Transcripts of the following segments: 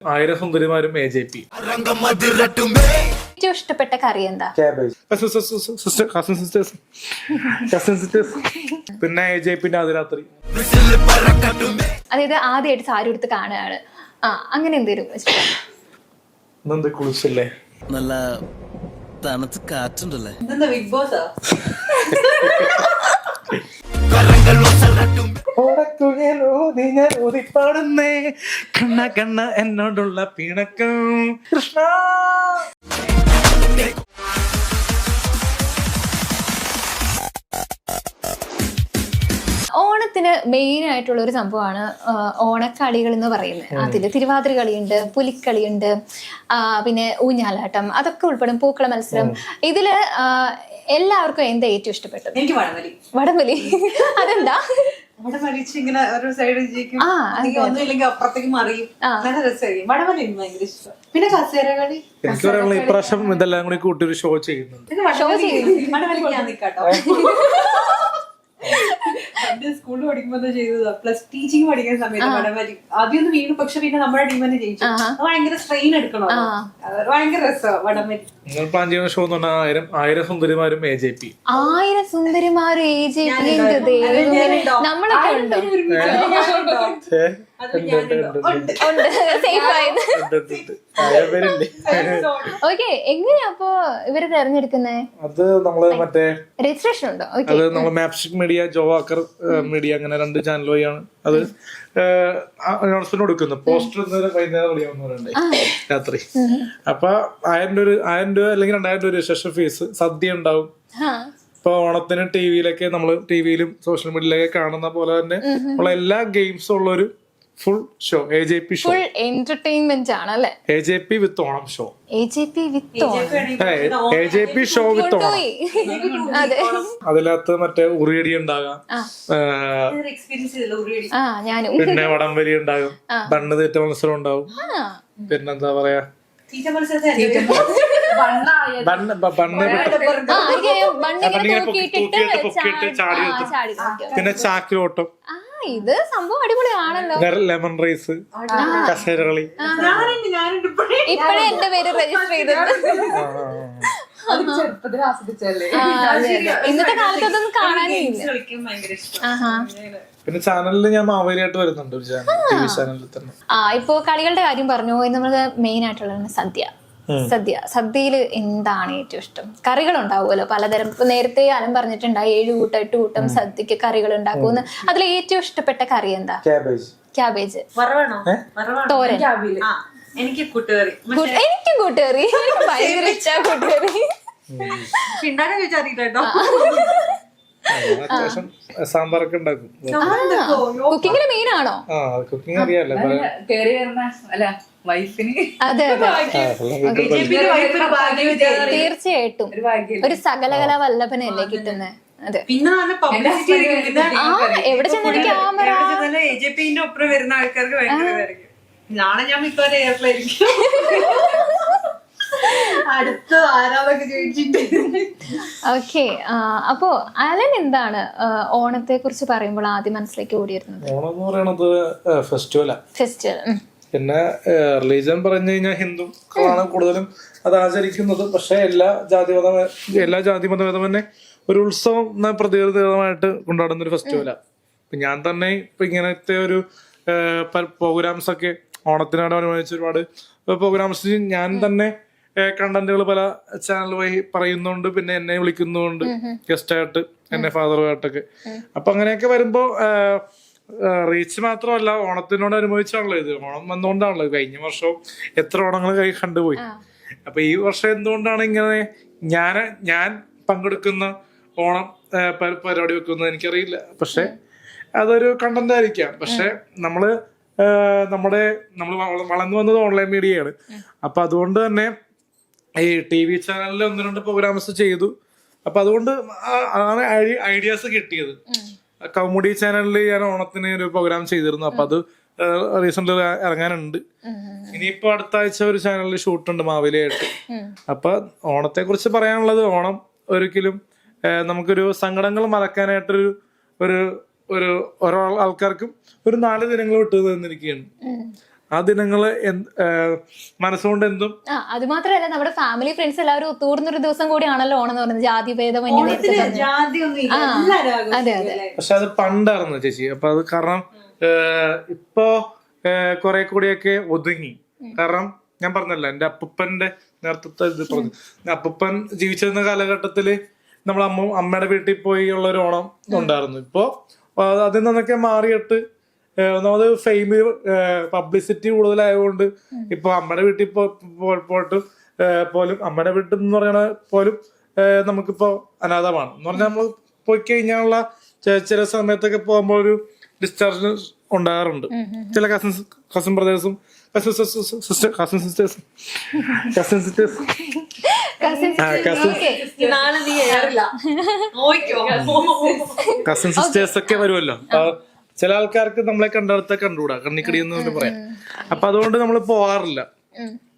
ആയിരം സുന്ദരിമാരും A J P ഏറ്റവും ഇഷ്ടപ്പെട്ട കറി എന്താ? കസിൻ സിസ്റ്റേഴ്സ് കസിൻ സിസ്റ്റേഴ്സ് പിന്നെ എ ജെ പിന്നെ അതിരാത്രി അതായത് ആദ്യമായിട്ട് സാരി എടുത്ത് കാണുകയാണ്. ആ അങ്ങനെ എന്തേലും ഇന്നെന്ത് കുളിച്ചില്ലേ? നല്ല തണുത്ത് കാറ്റുണ്ടല്ലേ? ബിഗ് ബോസാ കണ്ണ കണ്ണ എന്നോടുള്ള പിണക്കം. കൃഷ്ണ! ഓണത്തിന് മെയിൻ ആയിട്ടുള്ള ഒരു സംഭവമാണ് ഓണക്കളികൾ എന്ന് പറയുന്നത്. അതിൽ തിരുവാതിര കളിയുണ്ട് പുലിക്കളിയുണ്ട് പിന്നെ ഊഞ്ഞാലാട്ടം അതൊക്കെ ഉൾപ്പെടും പൂക്കള മത്സരം. ഇതിൽ എല്ലാവർക്കും എന്താ ഏറ്റവും ഇഷ്ടപ്പെട്ടത്? എനിക്ക് വടംവലി. വടംവലി. അതെന്താ? ഇങ്ങനെ ഒരു സൈഡ് ജയിക്കും ഒന്നുമില്ലെങ്കിൽ അപ്പുറത്തേക്ക് മറിയും. നല്ല രസമായിരിക്കും. വടംവലി ഭയങ്കര ഇഷ്ടം. പിന്നെ കസേരകളി. എനിക്ക് പറയാനുള്ള ഇപ്രാവശ്യം ഇതെല്ലാം കൂടി കൂട്ടി ഒരു ഷോ ചെയ്യുന്നുണ്ട്. ഷോ വടംവലി വടംവലിക്ക് ഞാൻ നിക്കാട്ടോ പണ്ട് സ്കൂളിൽ പഠിക്കുമ്പോ ചെയ്തതാ? പ്ലസ് ടീച്ചിങ് പഠിക്കുന്ന സമയത്ത് വടംവലി ആദ്യം ഒന്ന് വീണു പക്ഷെ പിന്നെ നമ്മുടെ ടീം തന്നെ ജയിച്ചു. ഭയങ്കര സ്ട്രെയിൻ എടുക്കണോ? ഭയങ്കര രസമാണ് വടംവലി നിങ്ങൾ പ്ലാൻ ചെയ്യുന്ന ഷോ എന്ന് പറഞ്ഞാൽ ആയിരം ആയിരം സുന്ദരിമാരും എ ജെ പി ആയിരം സുന്ദരിമാരും എ ജെ പി നമ്മളൊക്കെ ഉണ്ടോ? ഓക്കെ എങ്ങനെയാ അപ്പൊ ഇവർ തെരഞ്ഞെടുക്കുന്നത് അത് നമ്മൾ മറ്റേ രജിസ്ട്രേഷൻ ഉണ്ടോ? ഓക്കെ അത് നമ്മൾ മാപ്സ്റ്റിക് മീഡിയ ജോവാക്കർ മീഡിയ അങ്ങനെ രണ്ട് ചാനൽ വഴിയാണ്. അത് അനൗൺസ്മെന്റ് കൊടുക്കുന്നത് പോസ്റ്റർ ഇന്നലെ വൈകുന്നേരം കളിയാവുന്നവരുണ്ട് രാത്രി. അപ്പൊ ആയിരം രൂപ ഒരു- ആയിരം രൂപ അല്ലെങ്കിൽ രണ്ടായിരം രൂപ രജിസ്ട്രേഷൻ ഫീസ് സദ്യ ഉണ്ടാവും. ഇപ്പൊ ഓണത്തിന് ടിവിയിലൊക്കെ നമ്മൾ നമ്മൾ ടിവിയിലും സോഷ്യൽ മീഡിയയിലൊക്കെ കാണുന്ന പോലെ തന്നെ ഉള്ള എല്ലാ ഗെയിംസും ഉള്ള ഒരു full show A J P show full entertainment ആണ് അല്ലെ A J P with Onam show A J P with A J P show with Onam അതെ. അതിനകത്ത് മറ്റേ ഉറിയടി ഉണ്ടാകാം. പിന്നെ വടംവലി ഉണ്ടാകും. ബണ്ണ് തീറ്റ മത്സരം ഉണ്ടാവും. പിന്നെന്താ പറയാ? പിന്നെ ചാക്കിലോട്ടം. ആ ഇത് സംഭവം അടിപൊളിയാണല്ലോ. ലെമൺ റൈസ് കസേരകളി ഇപ്പോഴേ. എന്റെ പേര് രജിസ്റ്റർ ചെയ്തത്. ഇന്നത്തെ കാലത്ത് അതൊന്നും പിന്നെ ചാനലിൽ ഞാൻ മാവേലിയായിട്ട് വരുന്നുണ്ട് ഒരു ചാനൽ ടി വി ചാനലിൽ തന്നെ. ആ ഇപ്പോ കളികളുടെ കാര്യം പറഞ്ഞു. നമ്മൾ മെയിൻ ആയിട്ടുള്ള സദ്യ സദ്യ സദ്യയിൽ എന്താണ് ഏറ്റവും ഇഷ്ടം? കറികൾ ഉണ്ടാവുമല്ലോ പലതരം ഇപ്പൊ നേരത്തെ അലം പറഞ്ഞിട്ടുണ്ടായി ഏഴ് കൂട്ടം എട്ട് കൂട്ടം സദ്യക്ക് കറികൾ ഉണ്ടാക്കുമെന്ന് അതിൽ ഏറ്റവും ഇഷ്ടപ്പെട്ട കറി എന്താ? ക്യാബേജ്. ക്യാബേജ്. വറവാണോ? വറവാണോ? തോരൻ. എനിക്ക് കൂട്ടുകറി കൂട്ട്- എനിക്കും കൂട്ടുകറി. എനിക്ക് ഭയങ്കര ഇഷ്ട കൂട്ടുകറി. ഉണ്ടാക്കാൻ കേട്ടോ. അത്യാവശ്യം സാമ്പാറൊക്കെ ഉണ്ടാക്കും. കുക്കിങ്ങിൽ മെയിൻ ആണോ ആ കുക്കിംഗ് അറിയാലോ. കേറി വരുന്ന അല്ല വൈഫിന് തീർച്ചയായിട്ടും. ഒരു ഭാഗ്യം ഒരു സകലകല വല്ലഭനല്ലേ കിട്ടുന്നത് അതെ. പിന്നെ നല്ല പബ്ലിസിറ്റി ആ എവിടെ ക്യാമറ. എ ജെ പിന്റെ ഒപ്പം വരുന്ന ആൾക്കാർക്ക് ഭയങ്കര ഇതായിരിക്കും. നാളെ ഞാൻ മിക്കവാറും എയർപ്ലെയിനിക്കും അടുത്ത ആരാധക ചോദിച്ചിട്ട്. ഓക്കെ അപ്പോ അലൻ എന്താണ് ഓണത്തെ കുറിച്ച് പറയുമ്പോൾ ആദ്യം മനസ്സിലേക്ക് ഓടിയിരുന്നത്? ഓണം എന്ന് പറയണത് ഫെസ്റ്റിവലാ ഫെസ്റ്റിവൽ പിന്നെ റിലീജിയൻ പറഞ്ഞു കഴിഞ്ഞാൽ ഹിന്ദുക്കളാണ് കൂടുതലും അത് ആചരിക്കുന്നത്. പക്ഷെ എല്ലാ ജാതിമത എല്ലാ ജാതി മതഭേദം തന്നെ ഒരു ഉത്സവം പ്രതിരോധമായിട്ട് കൊണ്ടാടുന്ന ഒരു ഫെസ്റ്റിവലാണ് ഇപ്പൊ ഞാൻ തന്നെ ഇപ്പൊ ഇങ്ങനത്തെ ഒരു പ്രോഗ്രാംസ് ഒക്കെ ഓണത്തിനോടനുബന്ധിച്ച് ഒരുപാട് പ്രോഗ്രാംസ് ഞാൻ തന്നെ കണ്ടന്റുകൾ പല ചാനൽ വഴി പറയുന്നുണ്ട് പിന്നെ എന്നെ വിളിക്കുന്നുണ്ട് ഗസ്റ്റായിട്ട് എന്നെ ഫാദറുമായിട്ടൊക്കെ അപ്പൊ അങ്ങനെയൊക്കെ വരുമ്പോ റീച്ച് മാത്രമല്ല ഓണത്തിനോട് അനുഭവിച്ചാണല്ലോ ഇത്. ഓണം വന്നുകൊണ്ടാണല്ലോ കഴിഞ്ഞ വർഷവും എത്ര ഓണങ്ങൾ കൈ കണ്ടുപോയി. അപ്പൊ ഈ വർഷം എന്തുകൊണ്ടാണ് ഇങ്ങനെ ഞാൻ ഞാൻ പങ്കെടുക്കുന്ന ഓണം പരിപാടി വെക്കുന്നത് എനിക്കറിയില്ല. പക്ഷെ അതൊരു കണ്ടന്റ് ആയിരിക്കാം. പക്ഷെ നമ്മൾ നമ്മുടെ നമ്മൾ വളർന്നു വന്നത് ഓൺലൈൻ മീഡിയയാണ് അപ്പൊ അതുകൊണ്ട് തന്നെ ഈ ടി വി ചാനലിൽ ഒന്ന് രണ്ട് പ്രോഗ്രാംസ് ചെയ്തു. അപ്പൊ അതുകൊണ്ട് ആണ് ഐഡിയാസ് കിട്ടിയത്. കൗമുടി ചാനലിൽ ഞാൻ ഓണത്തിന് ഒരു പ്രോഗ്രാം ചെയ്തിരുന്നു. അപ്പൊ അത് റീസെന്റ് ഇറങ്ങാനുണ്ട്. ഇനിയിപ്പോ അടുത്ത ആഴ്ച ഒരു ചാനലിൽ ഷൂട്ടുണ്ട് മാവേലിയായിട്ട്. അപ്പൊ ഓണത്തെ കുറിച്ച് പറയാനുള്ളത് ഓണം ഒരിക്കലും നമുക്കൊരു സങ്കടങ്ങൾ മറക്കാനായിട്ടൊരു ഒരു ഒരു ഓരോ ആൾക്കാർക്കും ഒരു നാല് ദിനങ്ങൾ വിട്ടു തന്നിരിക്കുകയാണ്. ആ ദിനങ്ങൾ എന്ത്- മനസ്സുകൊണ്ട് എന്തും? ആ അത് മാത്രമല്ല നമ്മുടെ ഫാമിലി ഫ്രണ്ട്സ് എല്ലാവരും ഒത്തുകൂടുന്നൊരു ദിവസം കൂടിയാണല്ലോ ഓണം എന്ന് പറയുന്നത് ജാതി ഭേദം നേരത്തെ ജാതി ഒന്നും ഇല്ല എല്ലാവരും അതെ അതെ? പക്ഷെ അത് പണ്ടായിരുന്നു ചേച്ചി. അപ്പൊ അത് കാരണം ഇപ്പോ കുറെ കൂടിയൊക്കെ ഒതുങ്ങി. കാരണം ഞാൻ പറഞ്ഞല്ലോ എന്റെ അപ്പൂപ്പന്റെ നേതൃത്വം ഇത് പറഞ്ഞു. അപ്പൂപ്പൻ ജീവിച്ചിരുന്ന കാലഘട്ടത്തിൽ നമ്മൾ അമ്മ അമ്മയുടെ വീട്ടിൽ പോയി ഉള്ള ഒരു ഓണം ഉണ്ടായിരുന്നു. ഇപ്പോ അതിൽ നിന്നൊക്കെ മാറിയിട്ട് ഒന്നാമത് ഫെയിം പബ്ലിസിറ്റി കൂടുതലായതുകൊണ്ട് ഇപ്പൊ അമ്മയുടെ വീട്ടിൽ പോയിട്ട് പോലും അമ്മയുടെ വീട്ടിൽ എന്ന് പറയണ പോലും നമുക്കിപ്പോ അനാഥമാണ്. എന്ന് പറഞ്ഞാൽ നമ്മൾ പോയി കഴിഞ്ഞാലുള്ള ചില സമയത്തൊക്കെ പോകുമ്പോൾ ഒരു ഡിസ്ചാർജ് ഉണ്ടാകാറുണ്ട്. ചില കസിൻസ് കസിൻ ബ്രദേഴ്സും കസിൻ സിസ്റ്റർ കസിൻ സിസ്റ്റേഴ്സും കസിൻ. കസിൻ ഒക്കെ വരുമല്ലോ. ചില ആൾക്കാർക്ക് നമ്മളെ കണ്ടെടുത്ത കണ്ടുകൂടാ. കണ്ണിക്കടി എന്ന് പറയാം. അപ്പൊ അതുകൊണ്ട് നമ്മൾ പോവാറില്ല.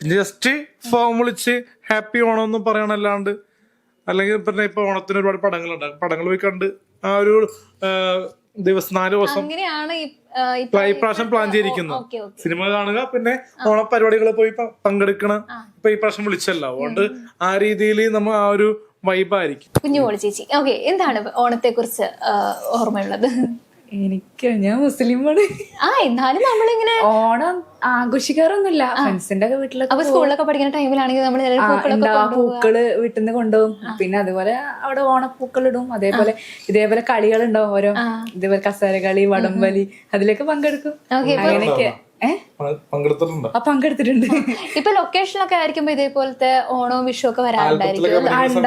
ജസ്റ്റ് ഫോം വിളിച്ച് ഹാപ്പി ഓണം എന്ന് പറയണല്ലാണ്ട് അല്ലെങ്കിൽ പിന്നെ ഇപ്പൊ ഓണത്തിന് ഒരുപാട് പടങ്ങളുണ്ടാകും പടങ്ങൾ പോയി കണ്ട് ആ ഒരു ദിവസം നാല് ദിവസം ഇപ്രാവശ്യം പ്ലാൻ ഓക്കെ സിനിമ കാണുക പിന്നെ ഓണപരിപാടികൾ പോയി പ- പങ്കെടുക്കണം. ഇപ്പൊ ഈ പ്രാവശ്യം വിളിച്ചല്ല. അതുകൊണ്ട് ആ രീതിയിൽ നമ്മൾ ആ ഒരു വൈബായിരിക്കും. കുഞ്ഞുമോൾ ചേച്ചി. ഓക്കെ എന്താണ് ഓണത്തെ കുറിച്ച് ഓർമ്മയുള്ളത്? എനിക്ക് ഞാൻ മുസ്ലിമാണ്. ആ എന്നാലും നമ്മളിങ്ങനെ ഓണം ആഘോഷിക്കാറൊന്നുമില്ല. ഫ്രണ്ട്സിന്റെ ഒക്കെ വീട്ടിലൊക്കെ അപ്പൊ സ്കൂളിലൊക്കെ പഠിക്കുന്ന ടൈമിലാണെങ്കിൽ നമ്മൾ എന്താ. പൂക്കൾ വീട്ടിൽ നിന്ന് കൊണ്ടുപോകും പിന്നെ അതുപോലെ അവിടെ ഓണപ്പൂക്കൾ ഇടും അതേപോലെ ഇതേപോലെ കളികൾ ഉണ്ടാവും ഓരോ ഇതേപോലെ കസേര കളി വടംവലി അതിലൊക്കെ പങ്കെടുക്കും. അങ്ങനെയൊക്കെ. പങ്കെടുത്തിട്ടുണ്ടോ. ആ പങ്കെടുത്തിട്ടുണ്ട്. ഇപ്പൊ ലൊക്കേഷനിലൊക്കെ ആയിരിക്കുമ്പോ ഇതേപോലത്തെ ഓണവും വിഷു ഒക്കെ വരാറുണ്ടായിരിക്കും.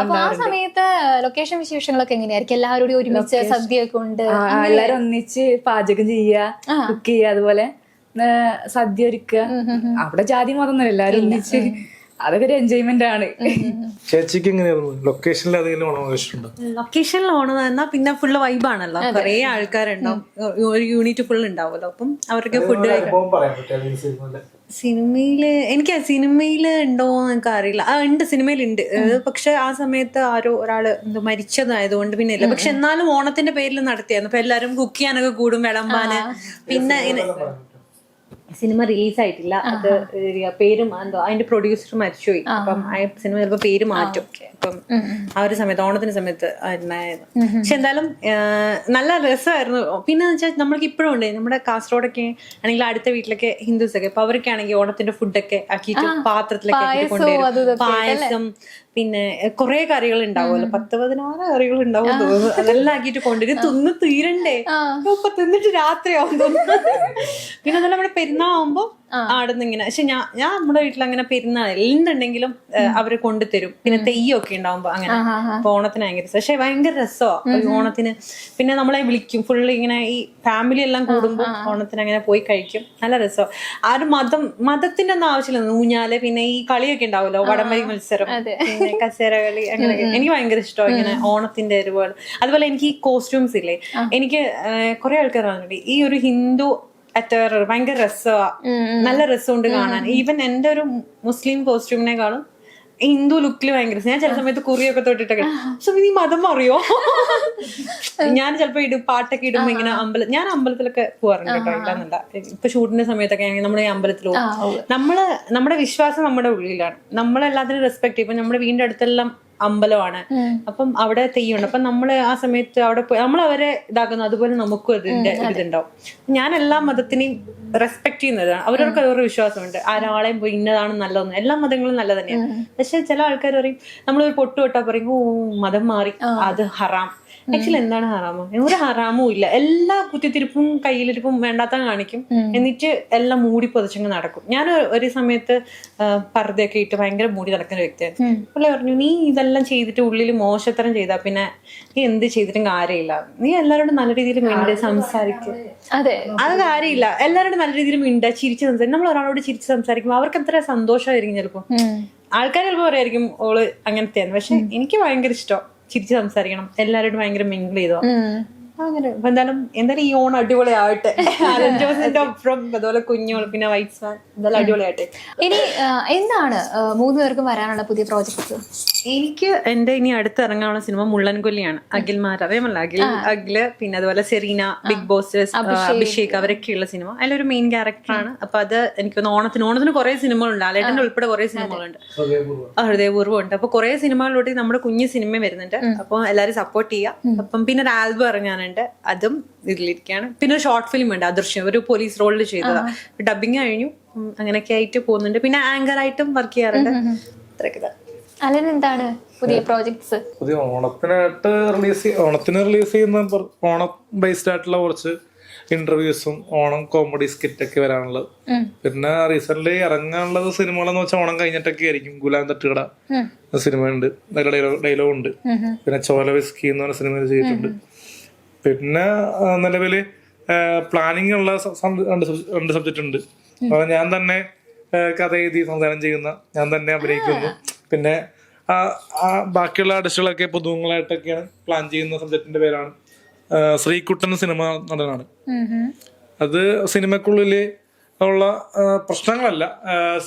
അപ്പൊ ആ സമയത്ത് ലൊക്കേഷൻ വിശേഷങ്ങളൊക്കെ എങ്ങനെയായിരിക്കും? എല്ലാവരും കൂടി ഒരുമിച്ച് സദ്യയൊക്കെ ഉണ്ട്. ആ, എല്ലാരും ഒന്നിച്ച് പാചകം ചെയ്യുക കുക്ക് ചെയ്യുക അതുപോലെ സദ്യ ഒരുക്കുക. അവിടെ ജാതി മതമൊന്നുമില്ല. എല്ലാരും ഒന്നിച്ച് അതൊക്കെ ഒരു എൻജോയ്മെന്റ് ആണ്. ചേച്ചിക്ക് എങ്ങനെയായിരുന്നു ലൊക്കേഷനിൽ ഏതെങ്കിലും ഓണം ലൊക്കേഷനിൽ ഓണം പിന്നെ ഫുള്ള് വൈബാണല്ലോ കുറേ ആൾക്കാരുണ്ടാവും. ഒരു യൂണിറ്റ് ഫുൾ ഉണ്ടാവുമല്ലോ. അപ്പം അവർക്ക് ഫുഡ് സിനിമയിൽ എനിക്ക് സിനിമയിൽ ഉണ്ടോ എന്ന് എനിക്ക് അറിയില്ല. ആ ഉണ്ട്. സിനിമയിലുണ്ട്. പക്ഷെ ആ സമയത്ത് ആരോ ഒരാൾ എന്തോ മരിച്ചതായതുകൊണ്ട് പിന്നെ ഇല്ല പക്ഷെ എന്നാലും ഓണത്തിന്റെ പേരിൽ നടത്തിയായിരുന്നു. അപ്പൊ എല്ലാരും കുക്ക് ചെയ്യാനൊക്കെ കൂടും വിളമ്പാന്. പിന്നെ സിനിമ റിലീസ് ആയിട്ടില്ല അത് പേര് എന്തോ അതിന്റെ പ്രൊഡ്യൂസർ മരിച്ചുപോയി. അപ്പം ആ സിനിമ ചിലപ്പോ പേര് മാറ്റും. അപ്പം ആ ഒരു സമയത്ത് ഓണത്തിന്റെ സമയത്ത് ഉണ്ടായത്. പക്ഷെ എന്തായാലും നല്ല രസമായിരുന്നു. പിന്നെ വെച്ചാൽ നമ്മൾക്ക് ഇപ്പോഴും ഉണ്ട്. നമ്മുടെ കാസർഗോഡൊക്കെ ആണെങ്കിൽ അടുത്ത വീട്ടിലൊക്കെ ഹിന്ദുസൊക്കെ. അപ്പൊ അവരൊക്കെ ആണെങ്കിൽ ഓണത്തിന്റെ ഫുഡൊക്കെ ആക്കിയിട്ട് പാത്രത്തിലൊക്കെ ആക്കിയിട്ട് കൊണ്ടുവരും. പായസം പിന്നെ കുറെ കറികൾ ഉണ്ടാവുമല്ലോ പത്ത് പതിനാറ് കറികൾ ഉണ്ടാവും തോന്നുന്നു അതെല്ലാം ആക്കിയിട്ട് കൊണ്ടുവരും തിന്ന് തീരണ്ടേ? ഇപ്പൊ തിന്നിട്ട് രാത്രിയാവും തോന്നുന്നു പിന്നെ അതല്ല നമ്മുടെ പെരുന്നാളാവുമ്പോ ആടുന്ന് ഇങ്ങനെ പക്ഷെ ഞാൻ ഞാൻ നമ്മുടെ വീട്ടിൽ അങ്ങനെ പെരുന്നാൾ എന്തുണ്ടെങ്കിലും അവർ കൊണ്ടുതരും. പിന്നെ തെയ്യൊക്കെ ഉണ്ടാവുമ്പോ അങ്ങനെ. അപ്പൊ ഓണത്തിന് ഭയങ്കര രസം. പക്ഷെ ഭയങ്കര രസമാണ് ഓണത്തിന്. പിന്നെ നമ്മളെ വിളിക്കും. ഫുള്ള് ഇങ്ങനെ ഈ ഫാമിലി എല്ലാം കൂടുമ്പോൾ ഓണത്തിന് അങ്ങനെ പോയി കഴിക്കും. നല്ല രസമാണ് ആരും ഒരു മതം മതത്തിന്റെ ഒന്നും ആവശ്യമില്ല. ഊഞ്ഞാൽ പിന്നെ ഈ കളിയൊക്കെ ഉണ്ടാവുമല്ലോ. വടംവലി മത്സരം. പിന്നെ കസേര കളി അങ്ങനെ. എനിക്ക് ഭയങ്കര ഇഷ്ടമാണ് ഇങ്ങനെ ഓണത്തിന്റെ ഒരുപാട്. അതുപോലെ എനിക്ക് ഈ കോസ്റ്റ്യൂംസ് ഇല്ലേ? എനിക്ക് കുറെ ആൾക്കാർ പറഞ്ഞിട്ടുണ്ട്. ഈ ഒരു ഹിന്ദു അറ്റയർ ഭയങ്കര രസമാണ് നല്ല രസമുണ്ട് കാണാൻ. ഈവൻ എന്റെ ഒരു മുസ്ലിം കോസ്റ്റ്യൂമിനെക്കാളും ഹിന്ദു ലുക്കിൽ ഭയങ്കര ഞാൻ ചില സമയത്ത് കുറിയൊക്കെ തൊട്ടിട്ടൊക്കെ സോ നീ മതം അറിയോ ഞാൻ ചിലപ്പോ ഇടും പാട്ടൊക്കെ ഇടുമ്പോ ഇങ്ങനെ അമ്പലം ഞാൻ അമ്പലത്തിലൊക്കെ പോവാറുണ്ട് കേട്ടോ ഇല്ലാന്നല്ല ഇപ്പൊ ഷൂട്ടിന്റെ സമയത്തൊക്കെ ആണെങ്കിൽ നമ്മുടെ ഈ അമ്പലത്തിൽ പോകും. നമ്മൾ നമ്മുടെ വിശ്വാസം നമ്മുടെ ഉള്ളിലാണ്. നമ്മളെല്ലാത്തിനും റെസ്പെക്ട് ചെയ്യും. ഇപ്പൊ നമ്മുടെ വീടിന്റെ അടുത്തെല്ലാം അമ്പലമാണ്. അപ്പം അവിടെ തെയ്യമുണ്ട് അപ്പം നമ്മൾ ആ സമയത്ത് അവിടെ പോയി നമ്മൾ അവരെ ഇതാക്കുന്നു. അതുപോലെ നമുക്കും അതിന്റെ ഇതുണ്ടാവും. ഞാൻ എല്ലാ മതത്തിനെയും റെസ്പെക്ട് ചെയ്യുന്നതാണ്. അവരവർക്ക് അവരുടെ വിശ്വാസമുണ്ട്. ആരാളെയും പോയി ഇന്നതാണ് നല്ലതെന്ന്. എല്ലാ മതങ്ങളും നല്ല തന്നെയാണ് പക്ഷെ ചില ആൾക്കാർ പറയും നമ്മളൊരു പൊട്ട് തൊട്ടാ പറയും ഓ മതം മാറി. അത് ഹറാം. ആക്ച്വലി എന്താണ് ഹറാമോ? ഒരു ഹറാമും ഇല്ല. എല്ലാ കുത്തിത്തിരിപ്പും കയ്യിലിരിപ്പും വേണ്ടാത്ത കാണിക്കും. എന്നിട്ട് എല്ലാം മൂടി പൊതിച്ചങ്ങ് നടക്കും. ഞാൻ ഒരു- സമയത്ത് പർദ്ദയൊക്കെ ഇട്ട് ഭയങ്കര മൂടി നടക്കുന്ന വ്യക്തിയാണ്. പുള്ളി പറഞ്ഞു നീ ഇതെല്ലാം ചെയ്തിട്ട് ഉള്ളിൽ മോശത്തരം ചെയ്താ പിന്നെ നീ എന്ത് ചെയ്തിട്ടും കാര്യമില്ല. നീ എല്ലാവരോടും നല്ല രീതിയിൽ മിണ്ട സംസാരിക്കും. അതെ. അത് കാര്യമില്ല. എല്ലാവരോടും നല്ല രീതിയിൽ മിണ്ട ചിരിച്ച് സംസാരിക്കും നമ്മൾ ഒരാളോട് ചിരിച്ച് സംസാരിക്കുമ്പോൾ അവർക്ക് എത്ര സന്തോഷമായിരിക്കും ചിലപ്പോൾ ആൾക്കാർ ചിലപ്പോൾ പറയായിരിക്കും ഓൾ അങ്ങനത്തെയാണ്. പക്ഷെ എനിക്ക് ഭയങ്കര ഇഷ്ടം. ചിരിച്ച് സംസാരിക്കണം. എല്ലാവരോടും ഭയങ്കര മിങ്കിൾ ചെയ്തോ? അങ്ങനെ. ഇപ്പൊ എന്തായാലും എന്തായാലും ഈ ഓൺ അടിപൊളി ആവട്ടെ അലൻ ജോസിന്റെ ഒപ്പം അതുപോലെ കുഞ്ഞോൾ പിന്നെ വൈറ്റ് സാൻ എന്തായാലും അടിപൊളിയാട്ടെ ഇനി എന്താണ് മൂന്ന് പേർക്കും വരാനുള്ള പുതിയ പ്രോജക്റ്റ് എനിക്ക് എന്റെ ഇനി അടുത്ത് ഇറങ്ങാനുള്ള സിനിമ മുള്ളൻകൊല്ലിയാണ് അഖിൽ മാർ അറിയാമല്ല? അഖിൽ അഖിൽ പിന്നെ അതുപോലെ സെറീന ബിഗ് ബോസ് അഭിഷേക്. അവരൊക്കെയുള്ള സിനിമ. അതിലൊരു മെയിൻ ക്യാരക്ടറാണ് അപ്പൊ അത് എനിക്കൊന്ന് ഓണത്തിന് ഓണത്തിന് കുറെ സിനിമകളുണ്ട്. അലേട്ടന്റെ ഉൾപ്പെടെ കുറെ സിനിമകളുണ്ട്. ഹൃദയപൂർവം. ഉണ്ട് അപ്പൊ കുറെ സിനിമകളിലൂടെ നമ്മുടെ കുഞ്ഞു സിനിമ വരുന്നുണ്ട്. അപ്പൊ എല്ലാരും സപ്പോർട്ട് ചെയ്യാം. അപ്പം പിന്നെ ഒരു ആൽബം ഇറങ്ങാനുണ്ട്. അതും ഇതിലിരിക്കുകയാണ്. പിന്നെ ഒരു ഷോർട്ട് ഫിലിം ഉണ്ട് അദൃശ്യം. ഒരു പോലീസ് റോളിൽ ചെയ്തതാ. ഡബിങ് കഴിഞ്ഞു. അങ്ങനെയൊക്കെ ആയിട്ട് പോകുന്നുണ്ട്. പിന്നെ ആങ്കർ ആയിട്ടും വർക്ക് ചെയ്യാറുണ്ട്. അത്രയൊക്കെ അലൻ എന്താണ് പുതിയ പ്രോജക്ട്സ് പുതിയ ഓണത്തിനായിട്ട് റിലീസ് ഓണത്തിന് റിലീസ് ചെയ്യുന്ന ഓണം ബേസ്ഡ് ആയിട്ടുള്ള കുറച്ച് ഇന്റർവ്യൂസും ഓണം കോമഡി സ്കിറ്റ് ഒക്കെ വരാനുള്ളത്. പിന്നെ റീസെന്റ് ഇറങ്ങാനുള്ളത് സിനിമകളെന്ന് വെച്ചാൽ ഓണം കഴിഞ്ഞിട്ടൊക്കെ ആയിരിക്കും. ഗുലാം തട്ടുകട സിനിമ ഉണ്ട് നല്ല ഡയലോഗ് ഉണ്ട്. പിന്നെ ചോല വിസ്കി എന്ന് പറഞ്ഞ സിനിമ ചെയ്തിട്ടുണ്ട്. പിന്നെ ആ, നിലവിൽ പ്ലാനിങ് ഉള്ള രണ്ട് സബ്- രണ്ട് സബ്ജക്റ്റ് ഉണ്ട്. അത് ഞാൻ തന്നെ കഥ എഴുതി സംവിധാനം ചെയ്യുന്ന ഞാൻ തന്നെ അഭിനയിക്കുന്നു പിന്നെ ബാക്കിയുള്ള ആർട്ടിസ്റ്റുകളൊക്കെ പുതുമുഖങ്ങളായിട്ടൊക്കെയാണ് പ്ലാൻ ചെയ്യുന്ന സബ്ജക്റ്റിന്റെ പേരാണ് ശ്രീകുട്ടൻ സിനിമ നടനാണ്. അത് സിനിമക്കുള്ളിൽ ഉള്ള പ്രശ്നങ്ങളല്ല.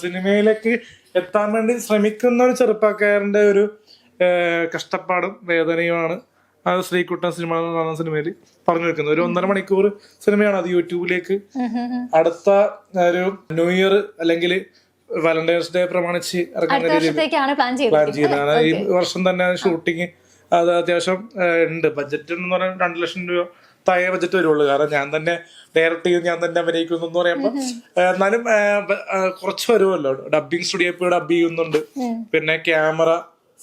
സിനിമയിലേക്ക് എത്താൻ വേണ്ടി ശ്രമിക്കുന്ന ഒരു ചെറുപ്പക്കാരന്റെ ഒരു കഷ്ടപ്പാടും വേദനയുമാണ്. അത് ശ്രീകുട്ടൻ സിനിമ എന്ന് പറയുന്ന സിനിമയിൽ പറഞ്ഞു വെക്കുന്നത് ഒരു ഒന്നര മണിക്കൂർ സിനിമയാണ് അത് യൂട്യൂബിലേക്ക്. അടുത്ത ഒരു ന്യൂ ഇയർ അല്ലെങ്കിൽ വാലന്റൈൻസ് ഡേ പ്രമാണിച്ച് ഇറങ്ങുന്ന രീതിയിൽ പ്ലാൻ ചെയ്യുന്നത് ഈ വർഷം തന്നെ ഷൂട്ടിങ് അത് അത്യാവശ്യം ഉണ്ട്. ബഡ്ജറ്റ് എന്ന് പറഞ്ഞാൽ രണ്ട് ലക്ഷം രൂപ താഴെ ബഡ്ജറ്റ് വരുള്ളൂ. കാരണം ഞാൻ തന്നെ ഡയറക്റ്റ് ചെയ്ത് ഞാൻ തന്നെ അഭിനയിക്കുന്നു എന്ന് പറയുമ്പോൾ എന്നാലും കുറച്ച് വരുമല്ലോ. ഡബിങ് സ്റ്റുഡിയോ ഇപ്പോൾ ഡബ് ചെയ്യുന്നുണ്ട്. പിന്നെ ക്യാമറ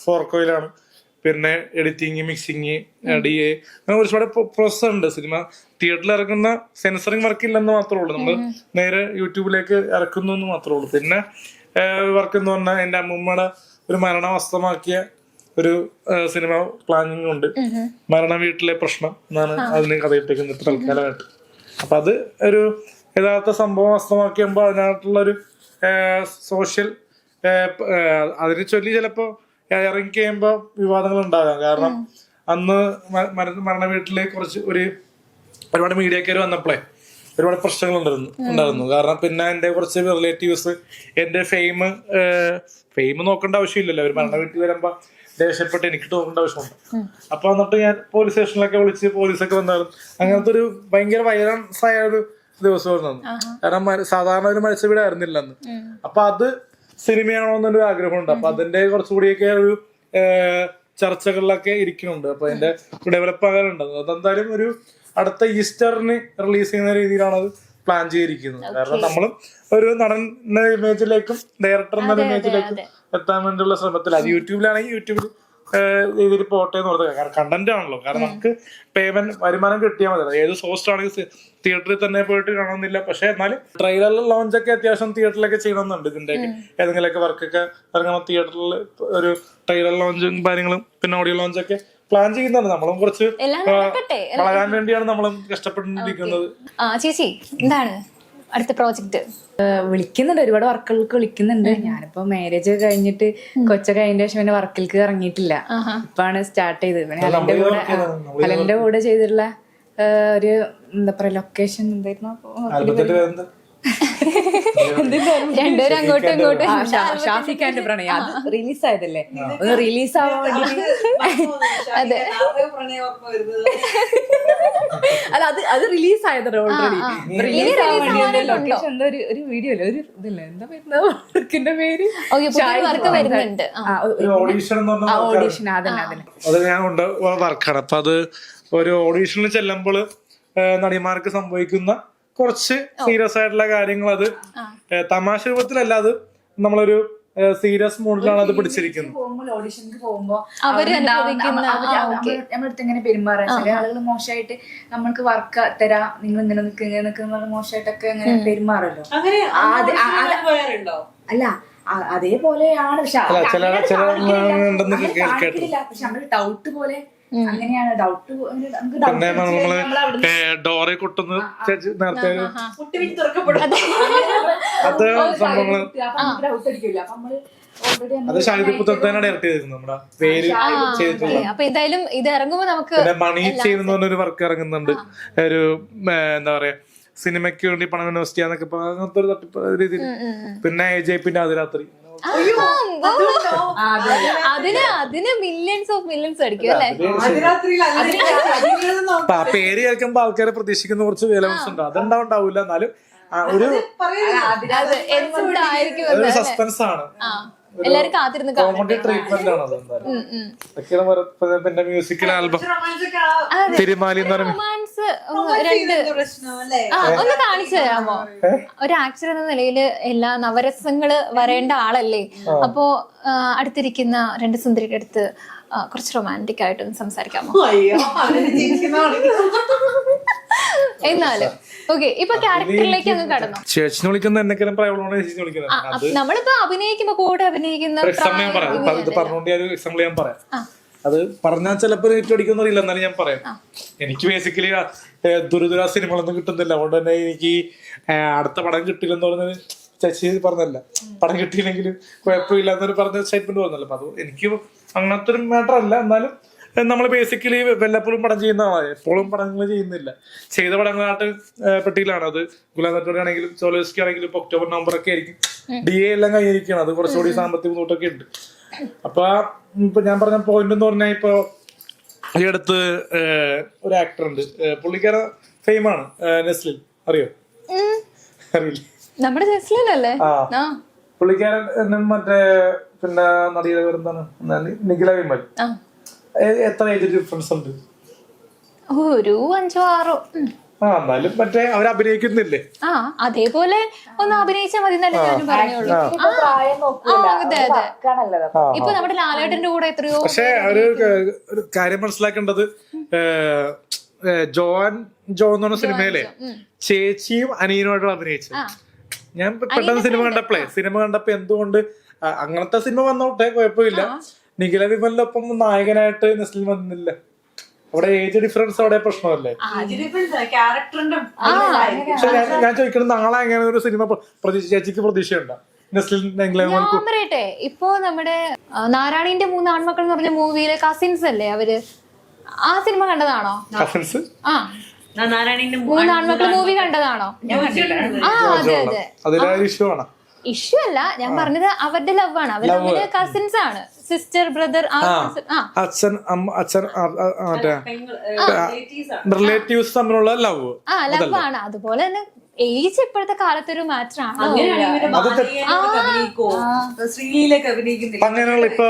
ഫോർക്കോയിലാണ് പിന്നെ എഡിറ്റിങ് മിക്സിങ് ഡി എ അങ്ങനെ ഒരുപാട് പ്രോസസ് ഉണ്ട് സിനിമ. തിയേറ്ററിൽ ഇറങ്ങുന്ന സെൻസറിങ് വർക്ക് ഇല്ലെന്ന് മാത്രമേ ഉള്ളൂ. നമ്മൾ നേരെ യൂട്യൂബിലേക്ക് ഇറക്കുന്നു എന്ന് മാത്രമേ ഉള്ളൂ. പിന്നെ വർക്ക് എന്ന് പറഞ്ഞാൽ എന്റെ അമ്മൂമ്മയുടെ ഒരു മരണം വസ്തമാക്കിയ ഒരു സിനിമ പ്ലാനിങ് ഉണ്ട്. മരണ വീട്ടിലെ പ്രശ്നം എന്നാണ് അതിന് കഥയിട്ടേക്കുന്നത് തൽക്കാലമായിട്ട്. അപ്പൊ അത് ഒരു യഥാർത്ഥ സംഭവം വസ്തമാക്കിയുമ്പോൾ അതിനകത്തുള്ള ഒരു സോഷ്യൽ അതിനെ ചൊല്ലി ചിലപ്പോ ഇറങ്ങി കഴിയുമ്പോൾ വിവാദങ്ങൾ ഉണ്ടാകാം കാരണം അന്ന് മരണ വീട്ടിലെ കുറച്ച് ഒരു ഒരുപാട് മീഡിയക്കാർ വന്നപ്പോഴേ ഒരുപാട് പ്രശ്നങ്ങൾ ഉണ്ടായിരുന്നു ഉണ്ടായിരുന്നു. കാരണം പിന്നെ എന്റെ കുറച്ച് റിലേറ്റീവ്സ് എന്റെ ഫെയിം ഫെയിം നോക്കേണ്ട ആവശ്യമില്ലല്ലോ. ഒരു മരണ വീട്ടിൽ വരുമ്പോ ദേഷ്യപ്പെട്ട് എനിക്ക് നോക്കേണ്ട ആവശ്യമുണ്ട്. അപ്പൊ എന്നിട്ട് ഞാൻ പോലീസ് സ്റ്റേഷനിലൊക്കെ വിളിച്ച് പോലീസൊക്കെ വന്നാലും അങ്ങനത്തെ ഒരു ഭയങ്കര വൈലൻസ് ആയ ഒരു ദിവസം അന്ന്. കാരണം സാധാരണ ഒരു മത്സ്യ വീടായിരുന്നില്ല അന്ന് അപ്പൊ അത് സിനിമയാണോ എന്നൊരു ആഗ്രഹമുണ്ട്. അപ്പൊ അതിന്റെ കുറച്ചുകൂടിയൊക്കെ ഒരു ചർച്ചകളിലൊക്കെ ഇരിക്കുന്നുണ്ട്. അപ്പൊ അതിന്റെ ഡെവലപ്പ് ആകാനുണ്ട്. അതെന്തായാലും ഒരു അടുത്ത ഈസ്റ്ററിന് റിലീസ് ചെയ്യുന്ന രീതിയിലാണ് അത് പ്ലാൻ ചെയ്തിരിക്കുന്നത്. കാരണം നമ്മളും ഒരു നടൻ എന്ന ഇമേജിലേക്കും ഡയറക്ടർ എന്ന ഇമേജിലേക്കും എത്താൻ വേണ്ടിയുള്ള ശ്രമത്തിൽ അത് യൂട്യൂബിലാണെങ്കിൽ യൂട്യൂബിൽ രീതിയിൽ പോട്ടെ എന്ന് പറഞ്ഞത്. കാരണം കണ്ടന്റ് ആണല്ലോ. കാരണം നമുക്ക് പേയ്മെന്റ് വരുമാനം കിട്ടിയാൽ മതി. ഏത് സോസ്റ്റ് ആണെങ്കിൽ തിയേറ്ററിൽ തന്നെ പോയിട്ട് കാണണമെന്നില്ല പക്ഷെ എന്നാലും ട്രെയിലർ ലോഞ്ച് ഒക്കെ അത്യാവശ്യം തിയേറ്ററിലൊക്കെ ചെയ്യണമെന്നുണ്ട് ഇതിന്റെ ഏതെങ്കിലുമൊക്കെ വർക്കൊക്കെ ഇറങ്ങണം തിയേറ്ററിൽ ഒരു ട്രെയിലർ ലോഞ്ചും കാര്യങ്ങളും പിന്നെ ഓഡിയോ ലോഞ്ച് ഒക്കെ പ്ലാൻ ചെയ്യുന്നുണ്ട്. നമ്മളും കുറച്ച് വളരാൻ വേണ്ടിയാണ് നമ്മളും കഷ്ടപ്പെട്ടിരിക്കുന്നത്. ചേച്ചി എന്താണ്? അടുത്ത പ്രോജക്റ്റ് വിളിക്കുന്നുണ്ട്. ഒരുപാട് വർക്കുകൾക്ക് വിളിക്കുന്നുണ്ട്. ഞാനിപ്പോ മാരേജ് കഴിഞ്ഞിട്ട് കൊച്ച അതിന്റെ ശേഷം പിന്നെ വർക്കിലേക്ക് ഇറങ്ങിയിട്ടില്ല. ഇപ്പാണ് സ്റ്റാർട്ട് ചെയ്തത്. പിന്നെ അലന്റെ കൂടെ അലന്റെ കൂടെ ചെയ്തിട്ടുള്ള ഒരു എന്താ പറയാ ലൊക്കേഷൻ എന്തായിരുന്നു? രണ്ടുപേരും അങ്ങോട്ടും ഇങ്ങോട്ടും പ്രണയം. അത് റിലീസ് ആയതല്ലേ? ഒന്ന് റിലീസ് ആവാൻ വേണ്ടിട്ട് അതെ. അല്ല അത് അത് റിലീസ് ആയതല്ലോ ഓൾറെഡി ഇനി റിലീസ് ആവാൻ release വേണ്ടി ലൊക്കേഷൻ എന്തോ ഒരു ഒരു വീഡിയോ അല്ലേ? ഒരു ഇതില്ലേ? എന്താ വരുന്ന വർക്കിന്റെ പേര്? ഓക്കെ പുതിയ വർക്ക് വരുന്നുണ്ട്. ഓഡീഷൻ അതന്നെ അതന്നെ. അത് ഞാൻ കൊണ്ട് വർക്കാണ് അപ്പൊ അത് ഒരു ഓഡീഷനിൽ ചെല്ലുമ്പോൾ നടിമാർക്ക് സംഭവിക്കുന്ന കുറച്ച് സീരിയസ് ആയിട്ടുള്ള കാര്യങ്ങൾ അത് തമാശ രൂപത്തിലല്ല അത് നമ്മളൊരു സീരിയസ് മൂഡിലാണ് അത് പിടിച്ചിരിക്കുന്നത്. ഓഡിഷനിക്ക് പോകുമ്പോ അവർ. നമ്മളടുത്ത് പെരുമാറാൻ ചില ആളുകൾ മോശമായിട്ട് നമ്മൾക്ക് വർക്ക് തരാ നിങ്ങൾ ഇങ്ങനെ നിൽക്കുക നിൽക്കുന്ന മോശമായിട്ടൊക്കെ ഇങ്ങനെ പെരുമാറല്ലോ അല്ല അതേപോലെയാണ്. പക്ഷെ. പക്ഷെ നമ്മൾ ഡൗട്ട് പോലെ അങ്ങനെയാണ് ഡൗട്ട് നമുക്ക് ഡോറെ കൊട്ടുന്ന ചേച്ചി നേരത്തെ തുറക്കപ്പെടും. അത്. സംഭവങ്ങൾ ഡൗട്ട് അടിക്കില്ല അപ്പൊ നമ്മൾ ഓൾറെഡി അത് ചെയ്തിരുന്നത്. നമ്മുടെ പേര്. അപ്പൊ എന്തായാലും ഇത് ഇറങ്ങുമ്പോ നമുക്ക് മണി ചെയ്യുന്ന ഒരു വർക്ക് ഇറങ്ങുന്നുണ്ട്. ഒരു എന്താ പറയാ സിനിമയ്ക്ക് വേണ്ടി പണം ഇൻവെസ്റ്റ് ചെയ്യാന്നൊക്കെ അങ്ങനത്തെ ഒരു തട്ടിപ്പ് രീതിയിൽ. പിന്നെ എ ജെ പിന്നെ അതിരാത്രി അതിന് അതിന് മില്യൺസ് ഓഫ് മില്യൺസ് അടിക്കും അല്ലേ? ആദ്യരാത്രിയിൽ അങ്ങനെ അപ്പൊ ആ പേര് കേൾക്കുമ്പോ ആൾക്കാരെ പ്രതീക്ഷിക്കുന്ന കുറച്ച് വിലവൻസ് ഉണ്ട്. അതുണ്ടാവുണ്ടാവില്ല എന്നാലും ആ, ഒരു സസ്പെൻസ് ആണ്. ആ. എല്ലാരും കാത്തിരുന്ന് കോമഡി ട്രീറ്റ്മെന്റ് ആണ് പിന്നെ മ്യൂസിക്കൽ ആൽബം തിരുമാലി എന്ന് റൊമാൻസ് രണ്ട്. ആ ഒന്ന് കാണിച്ചു തരാമോ? ഒരു ആക്ടർ എന്ന നിലയിൽ എല്ലാ നവരസങ്ങൾ വരേണ്ട ആളല്ലേ? അപ്പോ ആ, അടുത്തിരിക്കുന്ന രണ്ട് സുന്ദരിയുടെ അടുത്ത് കുറച്ച് റൊമാന്റിക് ആയിട്ടൊന്ന് സംസാരിക്കാമോ? എന്നാലും. ഓക്കെ ഇപ്പൊ ക്യാരക്ടറിലേക്ക് അങ്ങ് കടന്നു. ചേച്ചിനെ വിളിക്കുന്ന എന്നെക്കാളും പ്രായമുള്ളതാണ് ചേച്ചിനെ വിളിക്കുന്നത്. അത് നമ്മളിപ്പോ അഭിനയിക്കുമ്പോ കൂടെ അഭിനയിക്കുന്ന ഞാൻ പറയാം. ഇപ്പൊ ഇത് പറഞ്ഞുകൊണ്ട് ഞാൻ എക്സാമ്പിൾ ഞാൻ പറയാം. അത് പറഞ്ഞാൽ ചിലപ്പോൾ ഏറ്റവും അടിക്കുന്ന അറിയില്ല എന്നാലും ഞാൻ പറയാം. എനിക്ക് ബേസിക്കലി ദുരിതുര സിനിമകളൊന്നും കിട്ടുന്നില്ല. അതുകൊണ്ട് തന്നെ എനിക്ക് അടുത്ത പടം കിട്ടില്ലെന്ന് പറഞ്ഞത് ചേച്ചി പറഞ്ഞല്ല പടം കിട്ടിയില്ലെങ്കിലും കുഴപ്പമില്ല എന്നൊരു പറഞ്ഞ സ്റ്റേറ്റ്മെന്റ് പറഞ്ഞല്ലോ അപ്പൊ അത് എനിക്ക് അങ്ങനത്തെ ഒരു മാറ്റർ അല്ല. എന്നാലും നമ്മൾ ബേസിക്കലി വല്ലപ്പോഴും പടം ചെയ്യുന്ന ആളാണ് എപ്പോഴും പടങ്ങൾ ചെയ്യുന്നില്ല. ചെയ്ത പടങ്ങളായിട്ട് പെട്ടിയിലാണ്. അത് ഗുലാം നട്ടോടെ ആണെങ്കിലും ചോലോസ്കി ആണെങ്കിലും ഇപ്പൊ ഒക്ടോബർ നവംബർ ഒക്കെ ആയിരിക്കും. ഡി എ എല്ലാം കഴിഞ്ഞിരിക്കുകയാണ്. അത് കുറച്ചുകൂടി സാമ്പത്തിക ബുദ്ധിമുട്ടൊക്കെ ഉണ്ട്. അപ്പൊ ഇപ്പൊ ഞാൻ പറഞ്ഞ പോയിന്റ് എന്ന് പറഞ്ഞാൽ ഇപ്പൊ ഈ അടുത്ത് ഒരു ആക്ടർ ഉണ്ട്. പുള്ളിക്കാര പുള്ളിക്കാരൻ ഫെയിമാണ് നെസ്ലിൻ. അറിയോ? അറിയില്ല. നമ്മുടെ നെസ്ലിൻ അല്ലേ ആ. പുള്ളിക്കാരൻ മറ്റേ പിന്നെ നടിയുടെ പേരെന്താണ്? നിഖില വിമൽ. എത്ര ഏജ് ഡിഫറൻസ് ഉണ്ട്? ഒരു അഞ്ചോ ആറോ. ആ എന്നാലും മറ്റേ അവർ അഭിനയിക്കുന്നില്ലേ? ആ അതേപോലെ ഒന്ന് അഭിനയിച്ചാൽ മതി എന്നല്ലേ ഞാനും പറഞ്ഞോളൂ ഇപ്പൊ നമ്മുടെ ലാലേട്ടന്റെ കൂടെ എത്രയോ പക്ഷേ ഒരു ഒരു കാര്യം മനസ്സിലാക്കേണ്ടത് ജോൻ ജോ എന്ന് പറഞ്ഞ സിനിമയിലെ ചേച്ചിയും അനിയനുമായിട്ടുള്ള അഭിനയിച്ചത്. ഞാൻ പെട്ടെന്ന് സിനിമ കണ്ടപ്പോഴേ സിനിമ കണ്ടപ്പോ എന്തുകൊണ്ട് അങ്ങനത്തെ സിനിമ വന്നോട്ടെ കുഴപ്പമില്ല. നിഖില വിമലിനൊപ്പം നായകനായിട്ട് നെസ്ലിൻ വന്നില്ല. അവിടെ ഏജ് ഡിഫറൻസ് അവിടെ പ്രശ്നമല്ലേ? ഞാൻ ഞാൻ ചോദിക്കുന്നത് നാളെ എങ്ങനെ ഒരു സിനിമ ചേച്ചിക്ക് പ്രതീക്ഷയുണ്ടോ? ഞാൻ പറയട്ടെ ഇപ്പൊ നമ്മുടെ നാരായണിന്റെ നാരായണീന്റെ മൂന്ന് ആൺമക്കൾ എന്ന് പറഞ്ഞ മൂവിയിലെ കസിൻസ് അല്ലേ അവർ? ആ സിനിമ കണ്ടതാണോ? കസിൻസ് ആ. നാരായണീന്റെ മൂന്ന് ആൺമക്കൾ മൂവി കണ്ടതാണോ? ആ അതെ അതെ. അതിലൊരു ഇഷ്യൂ ആണ്? ഇഷ്യൂ അല്ല ഞാൻ പറഞ്ഞത് അവരുടെ ലവ് ആണ്. അവർ തമ്മിൽ കസിൻസ് ആണ്. സിസ്റ്റർ ബ്രദർ ആ concept- ആ. അച്ഛൻ അമ്മ അച്ഛൻ റിലേറ്റീവ്സ് തമ്മിലുള്ള ലവ് ആ ലവ് ആണ്. അതുപോലെ തന്നെ ഏജ് ഇപ്പോഴത്തെ കാലത്ത് ഒരു മാറ്റർ ആണ്. അങ്ങനെയുള്ള ഇപ്പൊ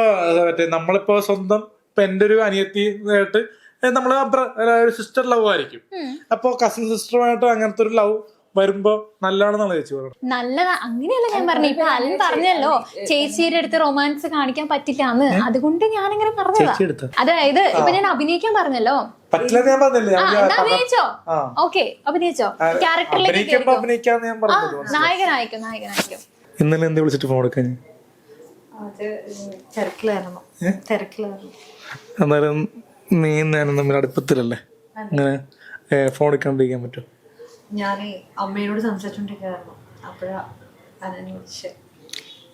നമ്മളിപ്പോ സ്വന്തം ഇപ്പൊ എന്റെ ഒരു അനിയത്തി ആയിട്ട് നമ്മൾ ഒരു സിസ്റ്റർ ലവ് ആയിരിക്കും. അപ്പൊ കസിൻ സിസ്റ്ററുമായിട്ട് അങ്ങനത്തെ ഒരു ലവ് വരുമ്പോ നല്ലതാണെന്നാണ് ചേച്ചി പറയുന്നത്. നല്ലതാ അങ്ങനെയല്ല ഞാൻ പറഞ്ഞു. ഇപ്പൊ അലൻ പറഞ്ഞല്ലോ ചേച്ചിയുടെ അടുത്ത് റൊമാൻസ് കാണിക്കാൻ പറ്റില്ല എന്ന് അതുകൊണ്ട് ഞാൻ അങ്ങനെ പറഞ്ഞതാ. ചേച്ചി എടുത്ത? അതായത് ഇപ്പൊ ഞാൻ അഭിനയിക്കാൻ പറഞ്ഞല്ലോ. പറ്റില്ല ഞാൻ പറഞ്ഞില്ലേ? ആ ഞാൻ എന്നാ അഭിനയിച്ചോ? ആ. ഓക്കെ അഭിനയിച്ചോ? ക്യാരക്ടറിലേക്ക് അഭിനയിക്കുമ്പോ അഭിനയിക്കാന്ന് ഞാൻ പറഞ്ഞത് ഇന്നലെ എന്ത് വിളിച്ചിട്ട് ഫോൺ എടുക്കാൻ? അത് തിരക്കിലായിരുന്നു. തിരക്കിലായിരുന്നു. അന്നേരം നീ ഞാനും തമ്മിൽ അടുപ്പത്തിലല്ലേ? അങ്ങനെ ഫോൺ എടുക്കാണ്ടിരിക്കാൻ പറ്റും ഞാൻ അമ്മയോട് സംസാരിച്ചോണ്ടിരിക്കുന്നു അപ്പഴാ അനനെ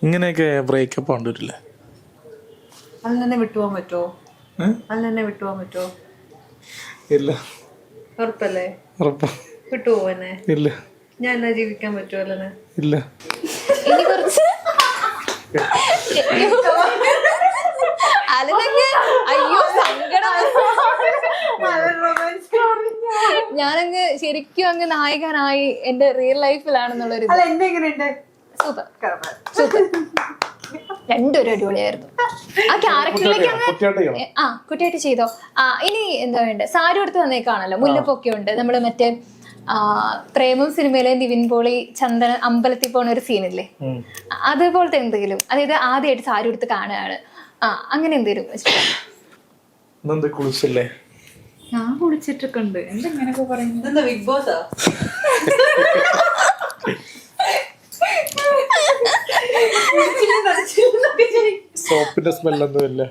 ഇങ്ങനെയൊക്കെ ബ്രേക്കപ്പ് ആണ്ടിട്ടില്ലേ അതിൽ തന്നെ വിട്ടുപോകാൻ പറ്റുമോ അതിൽ തന്നെ വിട്ടുപോകാൻ പറ്റുമോ ഇല്ല. ഉറപ്പല്ലേ? ഉറപ്പാ. വിട്ടുപോകും എന്നെ ഇല്ല. ഞാൻ എന്നാ ജീവിക്കാൻ പറ്റുമോ അല്ലേ ഇല്ല. ഇനി കുറച്ച്? അലനങ്ങ് അയ്യോ സങ്കടം. ഞാനങ്ങ് ശരിക്കും അങ്ങ് നായകനായി എന്റെ റിയൽ ലൈഫിലാണെന്നുള്ളൊരു അല്ല എന്നെ എങ്ങനെയുണ്ട്? സൂപ്പർ സൂപ്പർ രണ്ടൊരു അടിപൊളിയായിരുന്നു. ആ ക്യാരക്ടറിലേക്ക് അങ്ങ് ആ കുട്ടിയായിട്ട് ചെയ്തോ. ആ ഇനി എന്താ വേണ്ട? സാരി എടുത്ത് വന്നേക്കാണല്ലോ. മുല്ലപ്പൊക്കെ ഉണ്ട്. നമ്മൾ മറ്റേ പ്രേമം സിനിമയിലെ നിവിൻ പോളി ചന്ദന അമ്പലത്തിൽ പോണ ഒരു സീനില്ലേ. അതുപോലത്തെ എന്തെങ്കിലും? അതായത് ആദ്യമായിട്ട് സാരി എടുത്ത് കാണുകയാണ്. ആ അങ്ങനെ എന്തെങ്കിലും കുളിച്ചില്ലേ? ഞാൻ കുളിച്ചിട്ടൊക്കെ ഉണ്ട് എന്താ ഇങ്ങനെയൊക്കെ പറയുന്നത്? ഇതെന്താ ബിഗ് ബോസാ സോപ്പിന്റെ ഇല്ല.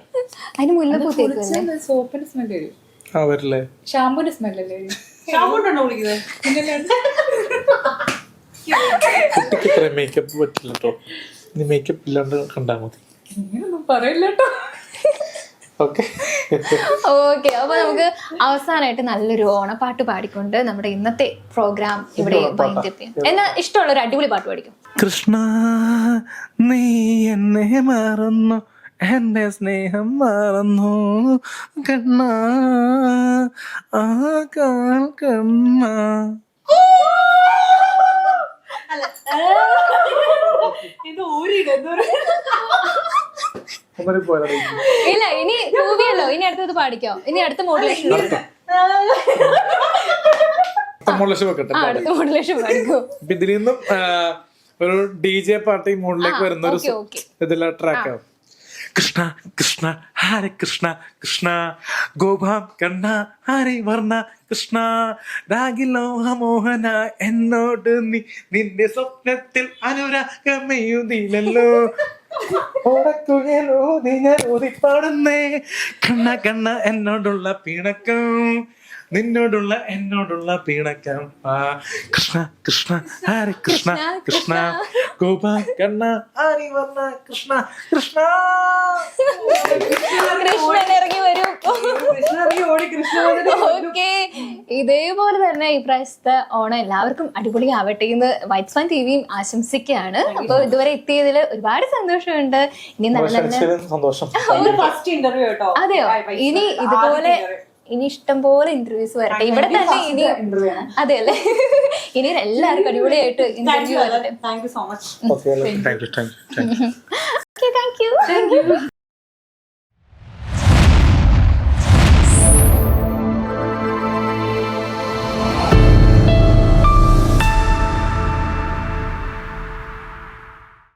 അതിന് തേക്കുമല്ലേ സോപ്പിന്റെ സ്മെൽ വരും? ആ വരില്ലേ? ഷാമ്പൂന്റെ സ്മെല്ലല്ലേ ഷാമ്പൂട്ടാണോ വിളിക്കുന്നത് കുട്ടിക്ക് ഇത്ര മേക്കപ്പ് പറ്റില്ല കേട്ടോ ഇനി മേക്കപ്പ് ഇല്ലാണ്ട് കണ്ടാൽ മതി. പറയില്ല കേട്ടോ ഓക്കെ ഓക്കെ അപ്പൊ നമുക്ക് അവസാനമായിട്ട് നല്ലൊരു ഓണപ്പാട്ട് പാടിക്കൊണ്ട് നമ്മുടെ ഇന്നത്തെ പ്രോഗ്രാം ഇവിടെ എന്നാ ഇഷ്ടമുള്ള ഒരു അടിപൊളി പാട്ട് പാടിക്കും? കൃഷ്ണ നീ എന്നെ മാറുന്നു എന്റെ സ്നേഹം മാറുന്നു. കണ്ണ ആ കാൽ കണ്ണ ഇത് ഊരിയിടും ഇല്ല ഇനി മൂവിയല്ലോ ഇനി അടുത്തത് പാടിക്കോ. ഇനി അടുത്ത മോഡുലേഷൻ വെക്കട്ടെ ആ അടുത്ത മോഡുലേഷൻ പാടിക്കോ. ഇതിൽ നിന്നും ഒരു ഡി ജെ പാർട്ടി മൂഡിലേക്ക് വരുന്ന ഒരു ഓക്കെ ഓക്കെ ഇതിലെ ട്രാക്ക് കൃഷ്ണ കൃഷ്ണ ഹരേ കൃഷ്ണ കൃഷ്ണ. ഗോപാം കണ്ണ ഹരേ വർണ കൃഷ്ണ. രാഗി രാഗിലോഹമോഹന എന്നോട് നീ നിന്റെ സ്വപ്നത്തിൽ അനുരാഗമെഴുതിയില്ലല്ലോ ഓടക്കുഴലോ നീ ഞാൻ ഊതിപ്പാടുന്നേ. കണ്ണ കണ്ണ എന്നോടുള്ള പിണക്കം. നിന്നോടുള്ള എന്നോടുള്ള പിണക്കം. ആ കൃഷ്ണ കൃഷ്ണ ഹരി കൃഷ്ണ? കൃഷ്ണ ഗോപ കണ്ണ ഹരി വന്ന കൃഷ്ണ? കൃഷ്ണ. കൃഷ്ണൻ ഇറങ്ങി വരും കൃഷ്ണ ഓടി കൃഷ്ണ ഓക്കെ ഇതേപോലെ തന്നെ ഈ പ്രാവശ്യത്തെ ഓണം എല്ലാവർക്കും അടിപൊളി ആവട്ടെ എന്ന് വൈറ്റ് ഫാൻ ടി വിയും ആശംസിക്കുകയാണ്. അപ്പൊ ഇതുവരെ എത്തിയതിൽ ഒരുപാട് സന്തോഷമുണ്ട്. ഇനി നല്ല നല്ല സന്തോഷം. ഫസ്റ്റ് ഇന്റർവ്യൂ കേട്ടോ. അതെയോ? ഇനി ഇതുപോലെ ഇനി ഇഷ്ടം പോലെ ഇന്റർവ്യൂസ് വരട്ടെ ഇവിടെ തന്നെ ഇനി അതെ അല്ലേ? ഇനി എല്ലാവർക്കും അടിപൊളിയായിട്ട് ഇന്റർവ്യൂ വരട്ടെ. Thank you so much thank you